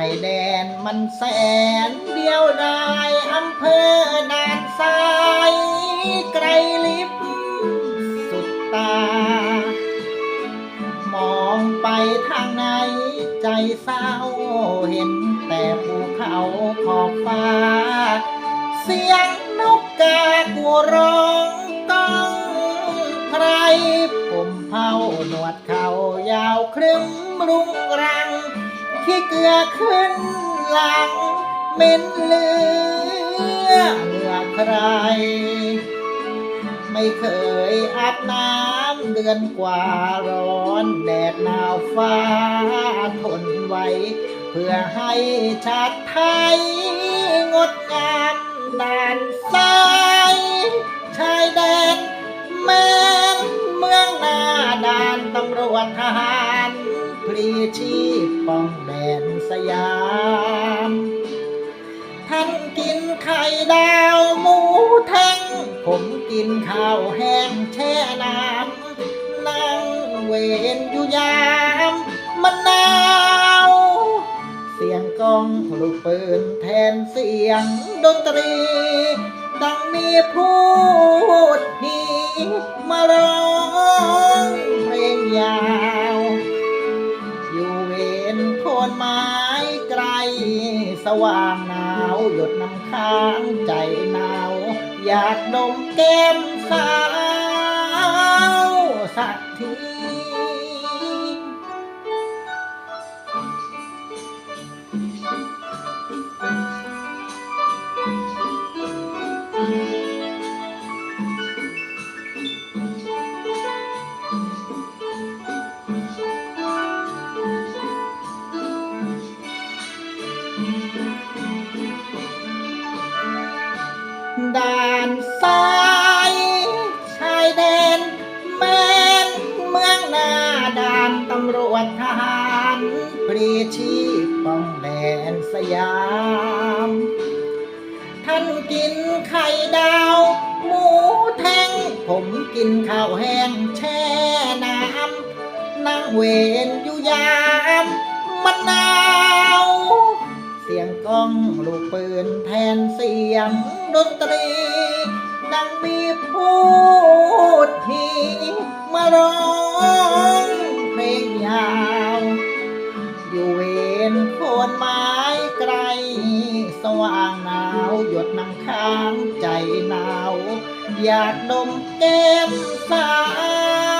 ายแดนมันแสนเดียวดายอำเภอด่านซ้ายไกลลิบสุดตา มองไปทางไหนใจเศร้าเห็นแต่ภูเขาขอบฟ้า เสียงนกกากัวร้องก้องใครผมเผาหนวดเขายาวครึ้มรุงรัง ที่เกลือขึ้นหลังเหม็นเลือเหลือใคร ไม่เคยอาบน้ำเดือนกว่าร้อนแดดหนาวฟ้าทนไว้ เพื่อให้ชาติไทย งดงามด่านซ้ายชายแดนแม่เมืองหน้าด่านตำรวจทหารพลีชี ป้องแดนสยาม ท่านกินไข่ดาวหมูแท่ง ผมกินข้าวแห้งแช่น้ำนั่งเวนอยู่ยามมันหนาวเสียงกองลูกปืนแทนเสียงดนตรี ดังมีพูดฮีมารอ สว่างหนาว หยดน้ำค้างใจหนาว อยากดมแก้มสาว สักทีด่ จทหารปรีชีพป้องแดนสยาม ท่านกินไข่ดาว หมูแท่ง ผมกินข้าวแห้งแช่น้ำนั่งเวนอยู่ยามมันหนาว เสียงกล้องลูกปืนแทนเสียงดนตรีดังมีพูดฮีมารอ สว่างหนาว หยดน้ำค้างใจหนาว อยากดมเก้มสาว